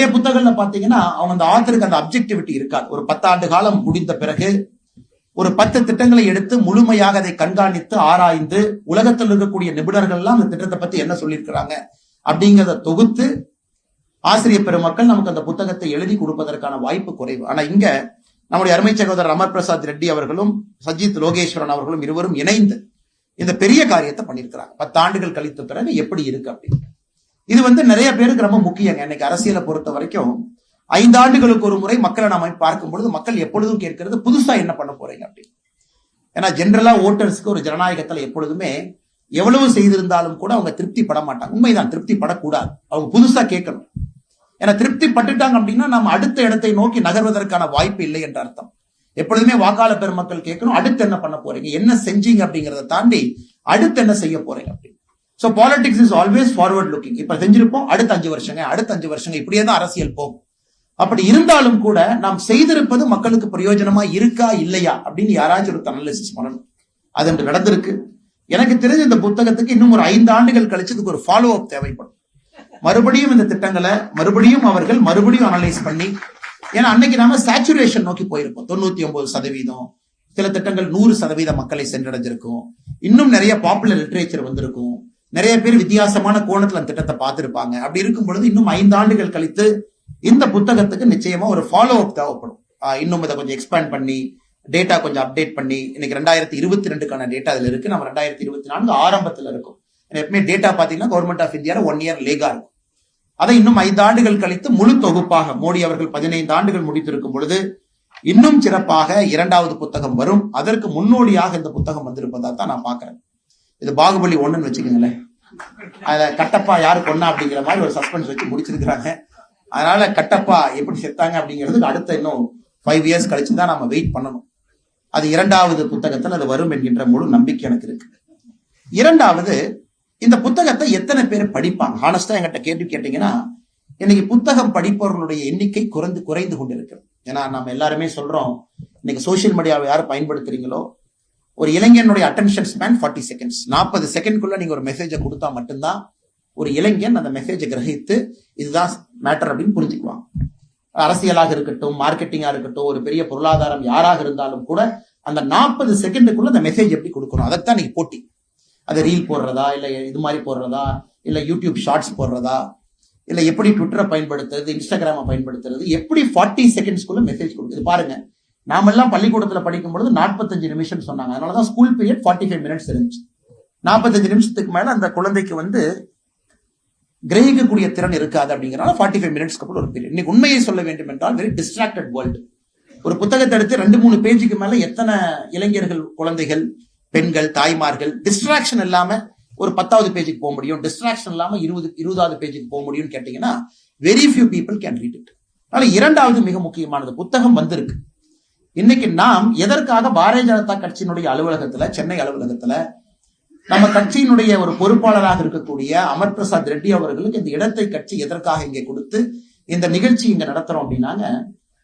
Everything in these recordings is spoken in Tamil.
நிறைய புத்தகங்கள்ல பாத்தீங்கன்னா அவங்க அந்த ஆத்தருக்கு அந்த அப்ஜெக்டிவிட்டி இருக்காது. ஒரு பத்தாண்டு காலம் முடிந்த பிறகு ஒரு பத்து திட்டங்களை எடுத்து முழுமையாக அதை கண்காணித்து ஆராய்ந்து உலகத்தில் இருக்கக்கூடிய நிபுணர்கள் எல்லாம் அந்த திட்டத்தை பத்தி என்ன சொல்லியிருக்கிறாங்க அப்படிங்கிறத தொகுத்து ஆசிரியர் பெருமக்கள் நமக்கு அந்த புத்தகத்தை எழுதி கொடுப்பதற்கான வாய்ப்பு குறைவு. ஆனா இங்க நம்முடைய அருமை சகோதரர் அமர் பிரசாத் ரெட்டி அவர்களும் சஜித் லோகேஸ்வரன் அவர்களும் இருவரும் இணைந்து இந்த பெரிய காரியத்தை பண்ணியிருக்கிறாங்க. பத்து ஆண்டுகள் கழித்த பிறகு எப்படி இருக்கு அப்படின்னு. இது வந்து நிறைய பேருக்கு ரொம்ப முக்கியங்க. இன்னைக்கு அரசியலை பொறுத்த வரைக்கும் ஐந்து ஆண்டுகளுக்கு ஒரு முறை மக்களை நாம பார்க்கும் பொழுது மக்கள் எப்பொழுதும் கேட்கிறது புதுசா என்ன பண்ண போறீங்க? அப்படின்னு. ஏன்னா ஜென்ரலா ஓட்டர்ஸ்க்கு ஒரு ஜனநாயகத்துல எப்பொழுதுமே எவ்வளவு செய்திருந்தாலும் கூட அவங்க திருப்தி பட மாட்டாங்க. உண்மைதான் திருப்தி படக்கூடாது அவங்க புதுசா கேட்கணும். ஏன்னா திருப்தி பட்டுட்டாங்க அப்படின்னா நம்ம அடுத்த இடத்தை நோக்கி நகர்வதற்கான வாய்ப்பு இல்லை என்ற அர்த்தம். எப்பொழுதுமே வாக்காளர் பெருமக்கள் கேட்கணும் அடுத்து என்ன பண்ண போறீங்க? என்ன செஞ்சீங்க? அப்படிங்கறத தாண்டி அடுத்து என்ன செய்ய போறீங்க? அப்படின்னு. So politics is always forward looking இப்ப செஞ்சிருப்போம் அடுத்த அஞ்சு வருஷங்க அடுத்த அஞ்சு வருஷங்க இப்படியே தான் அரசியல் போகும். அப்படி இருந்தாலும் கூட நாம் செய்திருப்பது மக்களுக்கு பிரயோஜனமா இருக்கா இல்லையா அப்படின்னு யாராச்சும் ஒரு அனாலிசிஸ் பண்ணணும். அது என்று நடந்திருக்கு. எனக்கு தெரிஞ்ச இந்த புத்தகத்துக்கு இன்னும் ஒரு ஐந்து ஆண்டுகள் கழிச்சு இதுக்கு ஒரு ஃபாலோ அப் தேவைப்படும். மறுபடியும் இந்த திட்டங்களை மறுபடியும் அவர்கள் மறுபடியும் அனலைஸ் பண்ணி ஏன்னா அன்னைக்கு நாம சேச்சுரேஷன் நோக்கி போயிருப்போம் தொண்ணூத்தி ஒன்பது சதவீதம். சில திட்டங்கள் நூறு சதவீத மக்களை சென்றடைஞ்சிருக்கும். இன்னும் நிறைய பாப்புலர் லிட்ரேச்சர் வந்திருக்கும். நிறைய பேர் வித்தியாசமான கோணத்துல அந்த திட்டத்தை பார்த்திருப்பாங்க. அப்படி இருக்கும் பொழுது இன்னும் ஐந்து ஆண்டுகள் கழித்து இந்த புத்தகத்துக்கு நிச்சயமா ஒரு ஃபாலோ அப் தேவைப்படும். ஆஹ் இன்னும் இதை கொஞ்சம் எக்ஸ்பேண்ட் பண்ணி டேட்டா கொஞ்சம் அப்டேட் பண்ணி இன்னைக்கு ரெண்டாயிரத்தி இருபத்தி ரெண்டுக்கான டேட்டா அதுல இருக்கு. நம்ம ரெண்டாயிரத்தி இருபத்தி நான்கு ஆரம்பத்துல இருக்கும். எப்பவுமே டேட்டா பாத்தீங்கன்னா government of India one year Lekha இருக்கும். அதை இன்னும் ஐந்து ஆண்டுகள் கழித்து முழு தொகுப்பாக மோடி அவர்கள் பதினைந்து ஆண்டுகள் முடித்திருக்கும் பொழுது இன்னும் சிறப்பாக இரண்டாவது புத்தகம் வரும். அதற்கு முன்னோடியாக இந்த புத்தகம் வந்திருப்பதா தான் நான் பாக்குறேன் இது பாகுபலி ஒண்ணுன்னு வச்சுக்கோங்களேன். அதுல கட்டப்பா யாரு கொன்னா அப்படிங்கிற மாதிரி ஒரு சஸ்பென்ஸ் வச்சு முடிச்சிருக்கிறாங்க. அதனால கட்டப்பா எப்படி செத்தாங்க அப்படிங்கிறதுக்கு அடுத்த இன்னும் ஃபைவ் இயர்ஸ் கழிச்சு தான் நம்ம வெயிட் பண்ணணும். அது இரண்டாவது புத்தகத்தில் அது வரும் என்கின்ற முழு நம்பிக்கை எனக்கு இருக்கு. இரண்டாவது இந்த புத்தகத்தை எத்தனை பேர் படிப்பாங்க? ஹானஸ்டா என்கிட்ட கேள்வி கேட்டீங்கன்னா இன்னைக்கு புத்தகம் படிப்பவர்களுடைய எண்ணிக்கை குறைந்து குறைந்து கொண்டிருக்கிறது ஏன்னா நம்ம எல்லாருமே சொல்றோம் இன்னைக்கு சோசியல் மீடியாவை யார் பயன்படுத்துறீங்களோ ஒரு இளைஞனுடைய அட்டென்ஷன் ஸ்பேன் ஃபார்ட்டி செகண்ட்ஸ் நாற்பது செகண்ட்குள்ள நீங்க ஒரு மெசேஜை கொடுத்தா மட்டும்தான் ஒரு இளைஞன் அந்த மெசேஜை கிரகித்து இதுதான் மேட்டர் அப்படின்னு புரிஞ்சுக்குவான். அரசியலாக இருக்கட்டும் மார்க்கெட்டிங்கா இருக்கட்டும் ஒரு பெரிய பொருளாதாரம் யாராக இருந்தாலும் கூட அந்த நாற்பது செகண்டுக்குள்ள அந்த மெசேஜ் எப்படி கொடுக்கணும்? அதைத்தான் நீங்க போட்டி. அது ரீல் போடுறதா இல்ல இது மாதிரி போடுறதா இல்ல யூடியூப் ஷார்ட்ஸ் போடுறதா இல்ல எப்படி ட்விட்டரை பயன்படுத்துறது இன்ஸ்டாகிராமை பயன்படுத்துறது எப்படி ஃபார்ட்டி செகண்ட்ஸ்க்குள்ள மெசேஜ் கொடுக்குது பாருங்க. நாமெல்லாம் பள்ளிக்கூடத்துல படிக்கும் பொழுது நாற்பத்தஞ்சு நிமிஷம் சொன்னாங்க. அதனாலதான் school period forty five minutes இருந்துச்சு. நாற்பத்தஞ்சு நிமிஷத்துக்கு மேல அந்த குழந்தைக்கு வந்து கிரகிக்கக்கூடிய திறன் இருக்காது அப்படிங்கிறனால ஃபார்ட்டி ஃபைவ் மினிட்ஸ்க்கு அப்புறம் ஒரு பீரியட் இன்னைக்கு உண்மையை சொல்ல வேண்டும் என்றால் வெரி டிஸ்ட்ராக்டட் வேர்ல்டு ஒரு புத்தகத்தை எடுத்து ரெண்டு மூணு பேஜுக்கு மேல எத்தனை இளைஞர்கள் குழந்தைகள் பெண்கள் தாய்மார்கள் டிஸ்ட்ராக்ஷன் இல்லாம ஒரு பத்தாவது பேஜுக்கு போக முடியும். டிஸ்ட்ராக்ஷன் இல்லாம இருபது இருபதாவது பேஜுக்கு போக முடியும்னு கேட்டீங்கன்னா very few people can read it அதனால இரண்டாவது மிக முக்கியமானது புத்தகம் வந்திருக்கு. இன்னைக்கு நாம் எதற்காக பாரதிய ஜனதா கட்சியினுடைய அலுவலகத்துல சென்னை அலுவலகத்துல நம்ம கட்சியினுடைய ஒரு பொறுப்பாளராக இருக்கக்கூடிய அமர் பிரசாத் ரெட்டி அவர்களுக்கு இந்த இடத்தை கட்சி எதற்காக இங்கே கொடுத்து இந்த நிகழ்ச்சி இங்க நடத்துறோம் அப்படின்னாங்க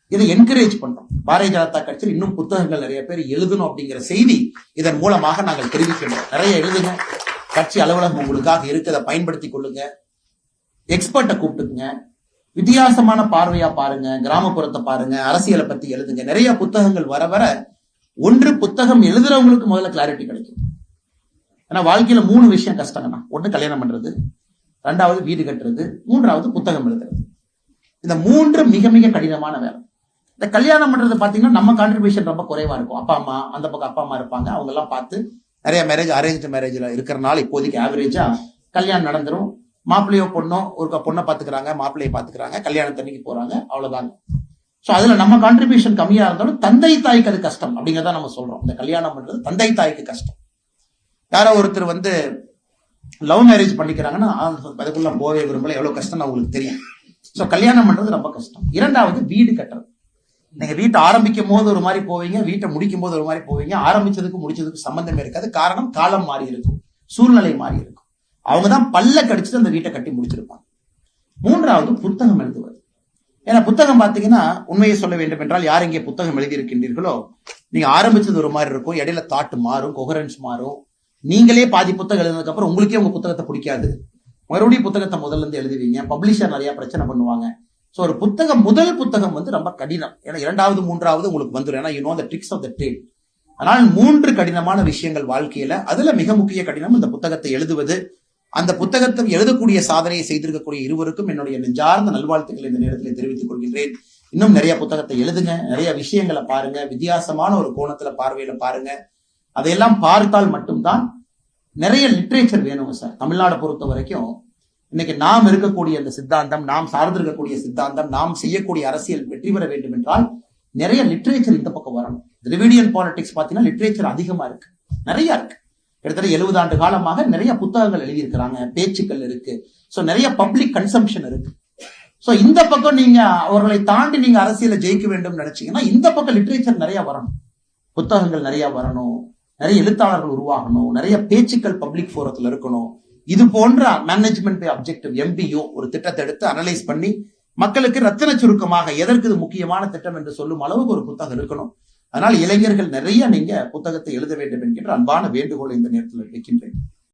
இதை என்கரேஜ் பண்றோம். பாரதிய ஜனதா கட்சியில் இன்னும் புத்தகங்கள் நிறைய பேர் எழுதணும் அப்படிங்கிற செய்தி இதன் மூலமாக நாங்கள் தெரிவிக்கின்றோம். நிறைய எழுதணும் கட்சி அலுவலகம் உங்களுக்காக இருக்கு அதை பயன்படுத்தி கொள்ளுங்க. எக்ஸ்பர்ட்டை கூப்பிட்டுக்குங்க. வித்தியாசமான பார்வையா பாருங்க கிராமப்புறத்தை பாருங்க அரசியலை பத்தி எழுதுங்க. நிறைய புத்தகங்கள் வர வர ஒன்று புத்தகம் எழுதுறவங்களுக்கு முதல்ல கிளாரிட்டி கிடைக்கும். ஏன்னா வாழ்க்கையில மூணு விஷயம் கஷ்டங்கண்ணா. ஒண்ணு கல்யாணம் பண்றது ரெண்டாவது வீடு கட்டுறது மூன்றாவது புத்தகம் எழுதுறது. இந்த மூன்று மிக மிக கடினமான வேலை. இந்த கல்யாணம் பண்றது பாத்தீங்கன்னா நம்ம கான்ட்ரிபியூஷன் ரொம்ப குறைவா இருக்கும். அப்பா அம்மா அந்த பக்கம் அப்பா அம்மா இருப்பாங்க. அவங்க எல்லாம் பார்த்து நிறைய மேரேஜ் அரேஞ்ச் மேரேஜ்ல இருக்கிறனால இப்போதைக்கு ஆவரேஜா கல்யாணம் நடந்துரும். மாப்பிள்ளையோ பொண்ணோ ஒரு பொண்ணை பாத்துக்கிறாங்க மாப்பிள்ளையை பாத்துக்கிறாங்க கல்யாணத்தன்னைக்கு போறாங்க அவ்வளவுதாங்க. ஸோ அதுல நம்ம கான்ட்ரிபியூஷன் கம்மியா இருந்தாலும் தந்தை தாய்க்கு அது கஷ்டம் அப்படிங்கிறத நம்ம சொல்றோம். இந்த கல்யாணம் பண்றது தந்தை தாய்க்கு கஷ்டம். யாரோ ஒருத்தர் வந்து லவ் மேரேஜ் பண்ணிக்கிறாங்கன்னா அதுக்குள்ள போவே விரும்பல எவ்வளவு கஷ்டம் அவங்களுக்கு தெரியும். ஸோ கல்யாணம் பண்றது ரொம்ப கஷ்டம். இரண்டாவது வீடு கட்டுறது. நீங்க வீட்டை ஆரம்பிக்கும் போது ஒரு மாதிரி போவீங்க வீட்டை முடிக்கும் போது ஒரு மாதிரி போவீங்க ஆரம்பிச்சதுக்கு முடிச்சதுக்கு சம்பந்தமே இருக்காது. காரணம் காலம் மாறி இருக்கும். சூழ்நிலை மாறி இருக்கும். அவங்க தான் பல்ல கடிச்சிட்டு அந்த வீட்டை கட்டி முடிச்சிருப்பாங்க. மூன்றாவது புத்தகம் எழுதுவது. ஏன்னா புத்தகம் பாத்தீங்கன்னா உண்மையை சொல்ல வேண்டும் என்றால் யார் இங்கே புத்தகம் எழுதியிருக்கின்றீர்களோ நீங்க ஆரம்பிச்சது ஒரு மாதிரி இருக்கும் இடையில தாட்டு மாறும் கொஹரன்ஸ் மாறும். நீங்களே பாதி புத்தகம் எழுதுனதுக்கு அப்புறம் உங்களுக்கே உங்க புத்தகத்தை பிடிக்காது. மறுபடியும் புத்தகத்தை முதல்ல இருந்து எழுதுவீங்க பப்ளிஷர் நிறைய பிரச்சனை பண்ணுவாங்க. ஸோ ஒரு புத்தகம் முதல் புத்தகம் வந்து ரொம்ப கடினம். ஏன்னா இரண்டாவது மூன்றாவது உங்களுக்கு வந்துடும் ஏன்னா you know the tricks of the trade ஆனால் மூன்று கடினமான விஷயங்கள் வாழ்க்கையில அதுல மிக முக்கிய கடினம் இந்த புத்தகத்தை எழுதுவது. அந்த புத்தகத்தை எழுதக்கூடிய சாதனையை செய்திருக்கக்கூடிய இருவருக்கும் என்னுடைய நெஞ்சார்ந்த நல்வாழ்த்துக்களை இந்த நேரத்தில் தெரிவித்துக் கொள்கின்றேன். இன்னும் நிறைய புத்தகத்தை எழுதுங்க நிறைய விஷயங்களை பாருங்க வித்தியாசமான ஒரு கோணத்துல பார்வையில பாருங்க. அதையெல்லாம் பார்த்தால் மட்டும்தான் நிறைய லிட்ரேச்சர் வேணுங்க சார். தமிழ்நாடு பொறுத்த வரைக்கும் இன்னைக்கு நாம் இருக்கக்கூடிய அந்த சித்தாந்தம் நாம் சார்ந்திருக்கக்கூடிய சித்தாந்தம் நாம் செய்யக்கூடிய அரசியல் வெற்றி பெற வேண்டும் என்றால் நிறைய லிட்ரேச்சர் இந்த பக்கம் வரணும். திராவிடியன் பாலிடிக்ஸ் பார்த்தீங்கன்னா லிட்ரேச்சர் அதிகமா இருக்கு. நிறைய இருக்கு. கிட்டத்தட்ட எழுபது ஆண்டு காலமாக நிறைய புத்தகங்கள் எழுதியிருக்கிறாங்க பேச்சுக்கள் இருக்கு. ஸோ நிறைய பப்ளிக் கன்சம்ஷன் இருக்கு. ஸோ இந்த பக்கம் நீங்க அவர்களை தாண்டி நீங்க அரசியல ஜெயிக்க வேண்டும் நினைச்சீங்கன்னா இந்த பக்கம் லிட்ரேச்சர் நிறைய வரணும். புத்தகங்கள் நிறைய வரணும். நிறைய எழுத்தாளர்கள் உருவாகணும். நிறைய பேச்சுக்கள் பப்ளிக் ஃபோரத்தில் இருக்கணும். இது போன்ற மேனேஜ்மெண்ட் பை அப்ஜெக்டிவ் எம்பிஓ ஒரு திட்டத்தை எடுத்து அனலைஸ் பண்ணி மக்களுக்கு ரத்தின சுருக்கமாக எதற்கு இது முக்கியமான திட்டம் என்று சொல்லும் அளவுக்கு ஒரு புத்தகம் இருக்கணும். அதனால் இளைஞர்கள் நிறைய நீங்க புத்தகத்தை எழுத வேண்டும் என்கின்ற அன்பான வேண்டுகோளை இந்த நேரத்தில் வைக்கின்றேன்.